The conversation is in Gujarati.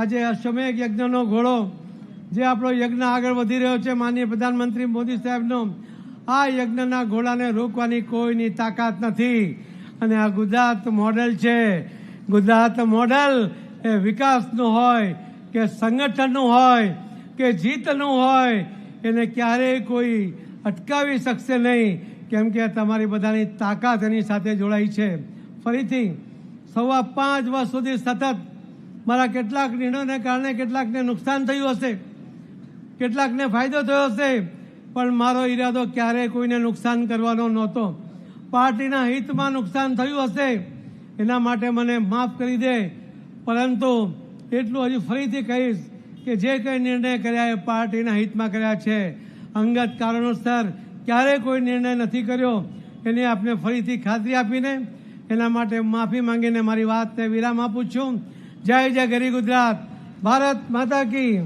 આજે અશ્વમેઘ યજ્ઞનો ઘોડો જે આપણો યજ્ઞ આગળ વધી રહ્યો છે, માનનીય પ્રધાનમંત્રી મોદી સાહેબનો, આ યજ્ઞના ઘોડાને રોકવાની કોઈની તાકાત નથી. અને આ ગુજરાત મોડેલ છે. ગુજરાત મોડેલ એ વિકાસનું હોય, કે સંગઠનનું હોય, કે જીતનું હોય, એને ક્યારેય કોઈ અટકાવી શકશે નહીં, કેમ કે તમારી બધાની તાકાત એની સાથે જોડાઈ છે. ફરીથી, સવા પાંચ વર્ષ સુધી સતત મારા કેટલાક નિર્ણયોને કારણે કેટલાકને નુકસાન થયું હશે. કેટલાકને ફાયદો થયો હશે. પણ મારો ઈરાદો ક્યારેય કોઈને નુકસાન કરવાનો નહોતો. પાર્ટીના હિતમાં નુકસાન થયું હશે. એના માટે મને માફ કરી દે. પરંતુ એટલું હજી ફરીથી કહીશ કે જે કંઈ નિર્ણય કર્યા એ પાર્ટીના હિતમાં કર્યા છે. અંગત કારણોસર ક્યારેય કોઈ નિર્ણય નથી કર્યો. એની આપને ફરીથી ખાતરી આપીને એના માટે માફી માંગીને મારી વાતને વિરામ આપું છું. જય જય ગરી ગુજરાત. ભારત માતા કી.